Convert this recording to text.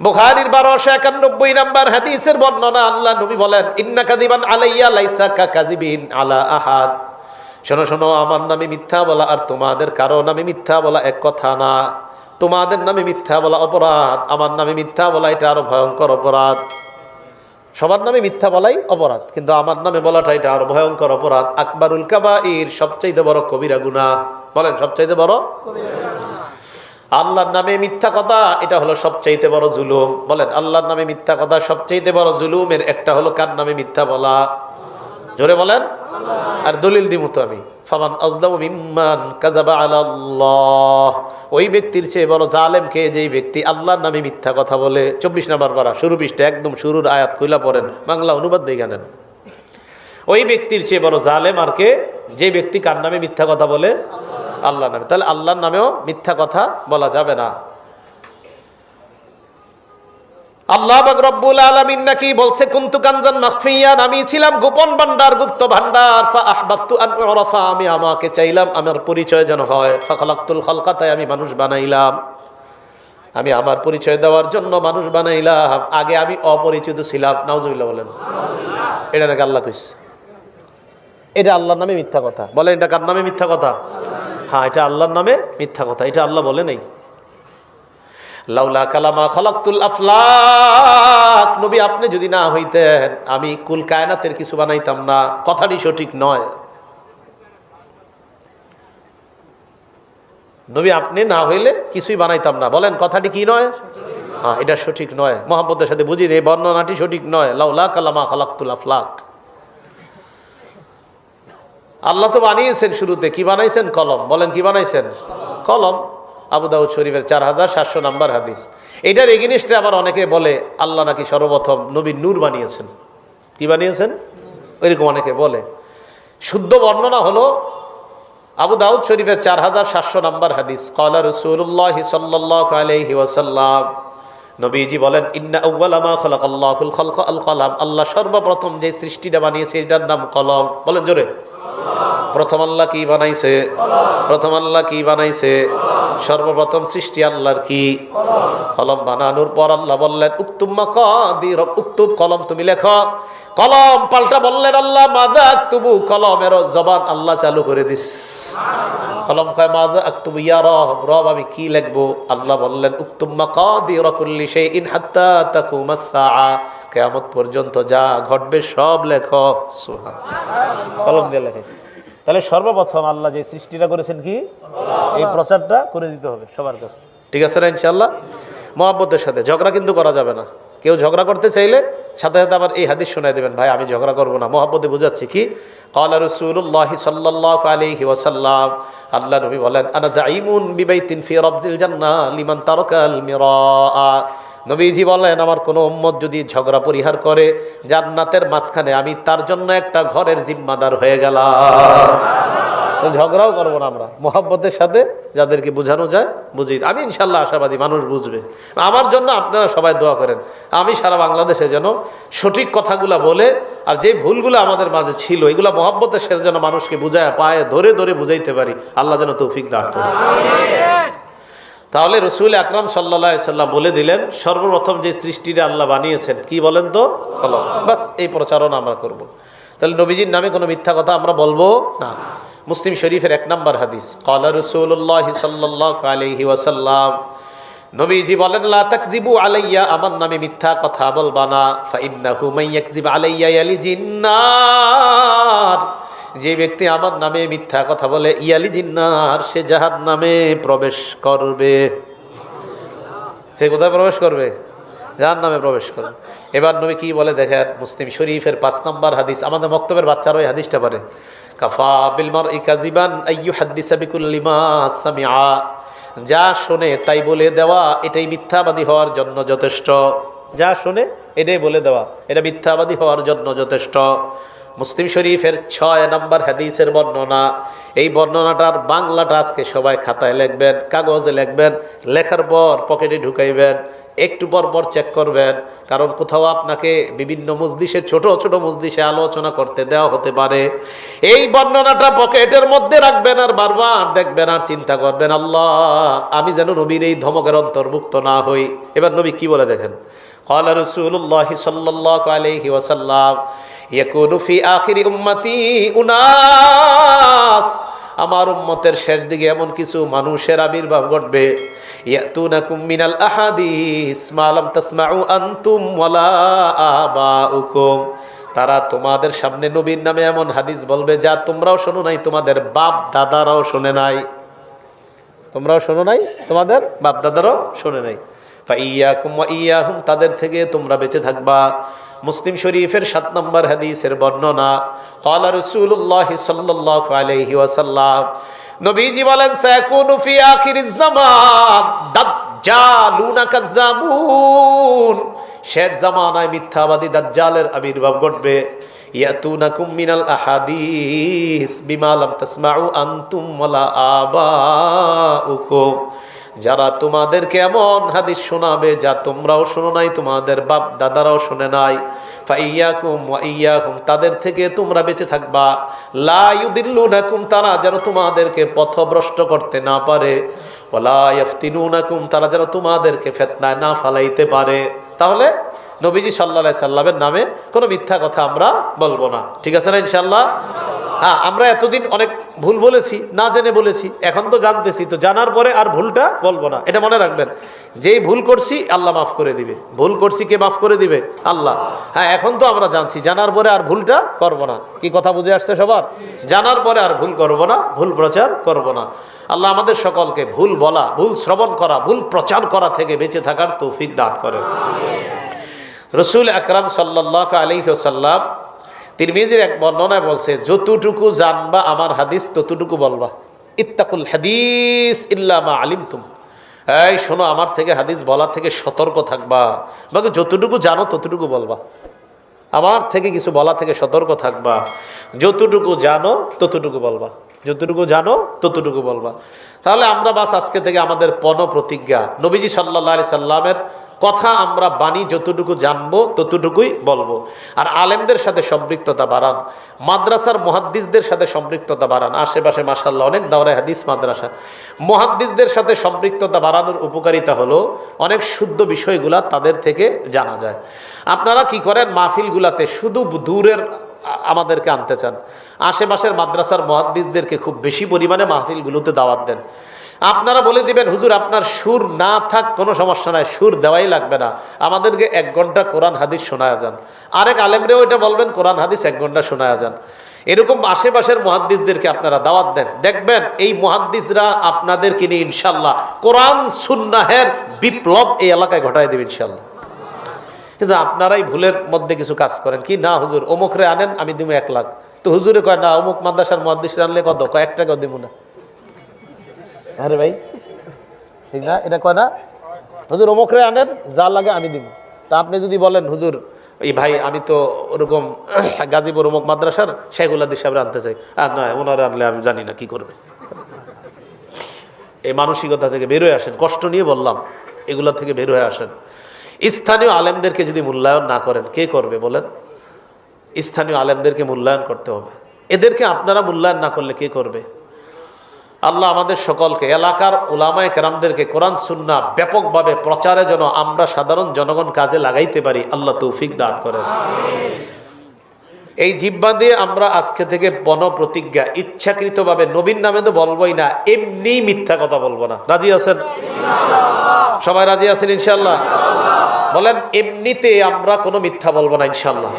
বুখারীর বারোশো একানব্বই নাম্বার হাদিসের বর্ণনা আল্লাহ নবী বলেন ইন্না কাদিবান আলাইয়া লাইসা কা কাজিবিন আলা আহাদ। শোনো শোনো, আমার নামে মিথ্যা বলা আর তোমাদের কারও নামে মিথ্যা বলা এক কথা না। তোমাদের নামে মিথ্যা বলা অপরাধ, আমার নামে মিথ্যা বলা এটা আরও ভয়ঙ্কর অপরাধ। সবার নামে মিথ্যা বলাই অপরাধ, কিন্তু আমার নামে বলাটা এটা আরও ভয়ঙ্কর অপরাধ। আকবরুল কাবাইর সবচাইতে বড় কবিরা গুনাহ। বলেন, সবচাইতে বড়? আল্লাহর নামে মিথ্যা কথা, এটা হলো সবচাইতে বড় জুলুম। বলেন, আল্লাহর নামে মিথ্যা কথা সবচাইতে বড় জুলুমের একটা হলো কার নামে মিথ্যা বলা? জোরে বলেন। আর দলিল দিব তো আমি। ফামান আজলামু মিম্মান কাযাবা আলাল্লাহ। ওই ব্যক্তির চেয়ে বড় জালেম কে? যেই ব্যক্তি আল্লাহর নামে মিথ্যা কথা বলে। চব্বিশ নাম্বার পারা, শুরু পৃষ্ঠা একদম শুরুর আয়াত কইলা পড়েন। বাংলা অনুবাদ দিয়ে জানেন ওই ব্যক্তির চেয়ে বড় জালেম আর কে? যে ব্যক্তি কার নামে মিথ্যা কথা বলে? আল্লাহ নামে। তাহলে আল্লাহর নামেও মিথ্যা কথা বলা যাবে না। আল্লাহ রব্বুল আলামিন নাকি বলছে, কুনতু কানজান মাখফিয়ান, আমি ছিলাম গোপন ভান্ডার গুপ্ত ভান্ডার আন আমি আমাকে চাইলাম আমার পরিচয় যেন হয়। ফা খালাকতুল খালকা, তাই আমি মানুষ বানাইলাম। আমি আমার পরিচয় দেওয়ার জন্য মানুষ বানাইলাম। আগে আমি অপরিচিত ছিলাম। নাউজুবিল্লাহ বলেন। এটা নাকি আল্লাহ কইছে? এটা আল্লাহর নামে মিথ্যা কথা। বলেন, এটা কার নামে মিথ্যা কথা? হ্যাঁ এটা আল্লাহর নামে মিথ্যা কথা, এটা আল্লাহ বলে নেই। লাউলা কালামা খলাকতুল আফলাক। নবী, আপনি যদি না হইতেন, আমি কুল কায়নাতের কিছু বানাইতাম না, কথাটি সঠিক নয়। নবী, আপনি না হইলে কিছুই বানাইতাম না। বলেন, কথাটি কি নয়? হ্যাঁ এটা সঠিক নয়। মোহাম্মদের সাথে বুঝি এই বর্ণনাটি সঠিক নয়। লাউলা কালামা খলাকতুল আফলাক। আল্লাহ তো বানিয়েছেন শুরুতে। কি বানাইছেন? কলম। বলেন, কি বানাইছেন? কলম। আবু দাউদ শরীফের চার হাজার সাতশো নাম্বার হাদিস। এটার এগেনিস্টে আবার অনেকে বলে, আল্লাহ নাকি সর্বপ্রথম নবী নূর বানিয়েছেন। কি বানিয়েছেন? ওইরকম অনেকে বলে। শুদ্ধ বর্ণনা হলো আবু দাউদ শরীফের চার হাজার সাতশো নাম্বার হাদিস। কলা রসুল্লাহ সাল্লাহ আলহি ওয়াসাল্লাম। নবীজি বলেন, ইন্না আউ্বালামা খলাক খলক আল কলাম আল্লাহ সর্বপ্রথম যে সৃষ্টিটা বানিয়েছে, এটার নাম কলম। বলেন জোরে। প্রথম আল্লাহ কি বানাইছে? প্রথম আল্লাহ কি বানাইছে? সর্বপ্রথম সৃষ্টি আল্লাহর কি? কলম বানানোর পর আল্লাহ বললেন উত্তুম্মা কাদির উত্তুব কলম তুমি লেখো। কলম পাল্টা বললেন আল্লাহ মাদা কলমের জবান আল্লাহ চালু করে দিস। কলম কয় মাজা আক্তুবু ইয়া রব আমি কি লিখব? আল্লাহ বললেন উত্তুম্মা কাদির কুল্লি শাইইন হাত্তা তাকুমাস কেয়ামত পর্যন্ত যা ঘটবে সব লেখো। কলম দিয়ে লেখে। তাহলে সর্বপ্রথম আল্লাহ যে সৃষ্টিটা করেছেন কি? এই প্রচারটা করে দিতে হবে সবার কাছে। ঠিক আছে না ইনশাল্লাহ মহাব্বতের সাথে। ঝগড়া কিন্তু করা যাবে না। কেউ ঝগড়া করতে চাইলে সাথে সাথে আবার এই হাদিস শোনায় দেবেন, ভাই, আমি ঝগড়া করব না। মহাব্বতে বুঝাচ্ছি কি? কলা রসুল্লাহ সাল্লাহ আলহি ওয়াসাল্লাম। আল্লাহ নবী বলেন, আনা জাইমুন বিবাই তিন রবজিল জান্না লিমান তারকাল মিরা নবীজি বলেন, আমার কোনো উম্মত যদি ঝগড়া পরিহার করে জান্নাতের মাঝখানে, আমি তার জন্য একটা ঘরের জিম্মাদার হয়ে গেলাম। তো ঝগড়াও করব না আমরা। মোহাব্বতের সাথে যাদেরকে বোঝানো যায়, বুঝি। আমি ইনশাল্লাহ আশাবাদী, মানুষ বুঝবে। আমার জন্য আপনারা সবাই দোয়া করেন। আমি সারা বাংলাদেশে যেন সঠিক কথাগুলা বলে, আর যে ভুলগুলো আমাদের মাঝে ছিল, এগুলো মোহাব্বতের সাথে যেন মানুষকে বুঝায়, পায়ে ধরে ধরে বুঝাইতে পারি। আল্লাহ যেন তৌফিক দান করে তাহলে রসুল আকরাম সাল্লা সাল্লাম বলে দিলেন, সর্বপ্রথম যে সৃষ্টিটা আল্লাহ বানিয়েছেন, কি বলেন তো? কলম। বাস, এই প্রচারণা আমরা করব। তাহলে নবীজির নামে কোনো মিথ্যা কথা আমরা বলব না। মুসলিম শরীফের এক নম্বর হাদিস কলা রসুল্লাহ সাল্লাহ আলহি নবীজি বলেন, লা তাকজিবু আলাইয়া আমার নামে মিথ্যা কথা বলবা না। ফাইন্নাহু মাইয়াকজিব আলাইয়া ইয়ালি জিন্নার যে ব্যক্তি আমার নামে মিথ্যা কথা বলে, ইয়ালি জিন্নার, সে যাহার নামে প্রবেশ করবে। সে কোথায় প্রবেশ করবে? যার নামে প্রবেশ করবে। এবার নবী কি বলে দেখেন, মুসলিম শরীফের পাঁচ নম্বর হাদিস, আমাদের বক্তব্যের বাচ্চারা ওই হাদিসটা পারে কাফা বিলমার যা শোনে তাই বলে দেওয়া, এটাই মিথ্যাবাদী হওয়ার জন্য যথেষ্ট। যা শোনে এটাই বলে দেওয়া, এটা মিথ্যাবাদী হওয়ার জন্য যথেষ্ট। মুসলিম শরীফের ছয় নম্বর হাদিসের বর্ণনা। এই বর্ণনাটার বাংলাটা আজকে সবাই খাতায় লিখবেন, কাগজে লিখবেন, লেখার পর পকেটে ঢুকাইবেন, একটু পর পর চেক করবেন, কারণ কোথাও আপনাকে বিভিন্ন মজলিসে, ছোট ছোট মজলিসে আলোচনা করতে দেওয়া হতে পারে। এই বর্ণনাটা পকেটের মধ্যে রাখবেন আর বারবার দেখবেন আর চিন্তা করবেন, আল্লাহ, আমি যেন নবীর এই ধমকের অন্তর্ভুক্ত না হই। এবার নবী কি বলে দেখেন? কলা রসুল্লাহ সাল্লাহ আলহি আমার উম্মতের শেষ দিকে এমন কিছু মানুষের আবির্ভাব ঘটবে। মিনাল আহাদিস তারা তোমাদের সামনে নবীর নামে এমন হাদিস বলবে, যা তোমরাও শোনো নাই, তোমাদের বাপ দাদারাও শোনে নাই। তোমরাও শোনো নাই, তোমাদের বাপ দাদারাও শোনে নাই। ইয়া কুম ইয়া হুম তাদের থেকে তোমরা বেঁচে থাকবা। মুসলিম শরীফের সাত নম্বর হাদিসের বর্ণনা, কলা রসুল্লাহ সাল্লাহ আলহি ওয়াসাল্লাম, নবীজি বলেন সাকুনু ফি আখির জামান, দাজ্জালুনা কাজ্জাবুন। শেষ জামানায় মিথ্যাবাদী দাজ্জালের আবির্ভাব ঘটবে। ইয়াতুনাকুম মিনাল আহাদিস, বিমা লাম তাসমাউ আনতুম যারা তোমাদেরকে এমন হাদিস শোনাবে যা তোমরাও শোনো নাই, তোমাদের বাপ দাদারাও শোনে নাই। ইয়াকুম তাদের থেকে তোমরা বেঁচে থাকবা। লা ইউদিল্লুনাকুম, তারা যেন তোমাদেরকে পথভ্রষ্ট করতে না পারে। ওয়ালা ইয়াফতিনুনাকুম তারা যেন তোমাদেরকে ফেতনায় না ফালাইতে পারে। তাহলে নবীজি সাল্লাহ সাল্লামের নামে কোনো মিথ্যা কথা আমরা বলব না। ঠিক আছে না ইনশাল্লাহ হ্যাঁ আমরা এতদিন অনেক ভুল বলেছি না জেনে বলেছি এখন তো জানতেছি তো জানার পরে আর ভুলটা বলব না। এটা মনে রাখবেন যেই ভুল করছি আল্লাহ মাফ করে দিবে। ভুল করছি কে মাফ করে দিবে? আল্লাহ। হ্যাঁ এখন তো আমরা জানছি জানার পরে আর ভুলটা করব না। কি কথা বুঝে আসছে সবার? জানার পরে আর ভুল করব না ভুল প্রচার করব না। আল্লাহ আমাদের সকলকে ভুল বলা ভুল শ্রবণ করা ভুল প্রচার করা থেকে বেঁচে থাকার তৌফিক দান করেন। রসুল আকরাম সাল্লাহ আলহিহসাল্লাম তিরমিজির এক বর্ণনায় বলছে, যতটুকু জানবা আমার হাদিস, ততটুকু বলবা। ইত্তাকুল হাদিস ইল্লামা আলিম তুম এই শোনো, আমার থেকে হাদিস বলা থেকে সতর্ক থাকবা। বাকি যতটুকু জানো, ততটুকু বলবা। আমার থেকে কিছু বলা থেকে সতর্ক থাকবা। যতটুকু জানো, ততটুকু বলবা। যতটুকু জানো, ততটুকু বলবা। তাহলে আমরা বাস আজকে থেকে আমাদের পণ প্রতিজ্ঞা নবীজি সাল্লাহ আলি সাল্লামের কথা আমরা বাণী যতটুকু জানব, ততটুকুই বলব। আর আলেমদের সাথে সম্পৃক্ততা বাড়ান, মাদ্রাসার মহাদ্দিসদের সাথে সম্পৃক্ততা বাড়ান। আশেপাশে মাসাল্লাহ অনেক দাওরায় হাদিস মাদ্রাসা। মহাদ্দিসদের সাথে সম্পৃক্ততা বাড়ানোর উপকারিতা হলো অনেক শুদ্ধ বিষয়গুলা তাদের থেকে জানা যায়। আপনারা কি করেন? মাহফিলগুলাতে শুধু দূরের আমাদেরকে আনতে চান। আশেপাশের মাদ্রাসার মহাদ্দিসদেরকে খুব বেশি পরিমাণে মাহফিলগুলোতে দাওয়াত দেন। আপনারা বলে দিবেন, হুজুর, আপনার সুর না থাক, কোনো সমস্যা নাই, সুর দেওয়াই লাগবে না। আমাদেরকে এক ঘণ্টা কোরআন হাদিস শোনায় যান। আরেক আলেমরেও এটা বলবেন, কোরআন হাদিস এক ঘণ্টা শোনায় যান। এরকম আশেপাশের মহাদ্দিসদেরকে আপনারা দাওয়াত দেন। দেখবেন, এই মহাদ্দিসরা আপনাদেরকে নিয়ে ইনশাল্লাহ কোরআন সুন্নাহের বিপ্লব এই এলাকায় ঘটায় দেবে ইনশাল্লাহ কিন্তু আপনারাই ভুলের মধ্যে কিছু কাজ করেন। কি, না হুজুর, অমুকরে আনেন, আমি দিব এক লাখ। তো হুজুরে কয়, না, অমুক মাদ্রাসার মহাদ্দিসরা আনলে কত? কয়েক টাকাও দিব না। আরে ভাই, ঠিক না? এটা কয় না? হুজুর অমুকরে আনেন যা লাগে আমি দিব। তা আপনি যদি বলেন, হুজুর, এই ভাই, আমি তো ওরকম গাজীপুর অমুক মাদ্রাসার শেখুল্লাদ সাহেব আনতে চাই। আর নয় ওনারা আনলে আমি জানি না কি করবে। এই মানসিকতা থেকে বেরোয় আসেন। কষ্ট নিয়ে বললাম, এগুলো থেকে বের হয়ে আসেন। স্থানীয় আলেমদেরকে যদি মূল্যায়ন না করেন, কে করবে বলেন? স্থানীয় আলেমদেরকে মূল্যায়ন করতে হবে। এদেরকে আপনারা মূল্যায়ন না করলে কে করবে? আল্লাহ আমাদের সকলকে, এলাকার ওলামায় কেরামদেরকে কোরআন, সুন্না ব্যাপকভাবে প্রচারে যেন আমরা সাধারণ জনগণ কাজে লাগাইতে পারি, আল্লাহ তৌফিক দান করেন। এই জিব্বা দিয়ে আমরা আজকে থেকে বন প্রতিজ্ঞা ইচ্ছাকৃতভাবে নবীন নামে তো বলবোই না, এমনি মিথ্যা কথা বলব না। রাজি আছেন? সবাই রাজি আছেন ইনশাল্লাহ বলেন, এমনিতে আমরা কোনো মিথ্যা বলব না ইনশাল্লাহ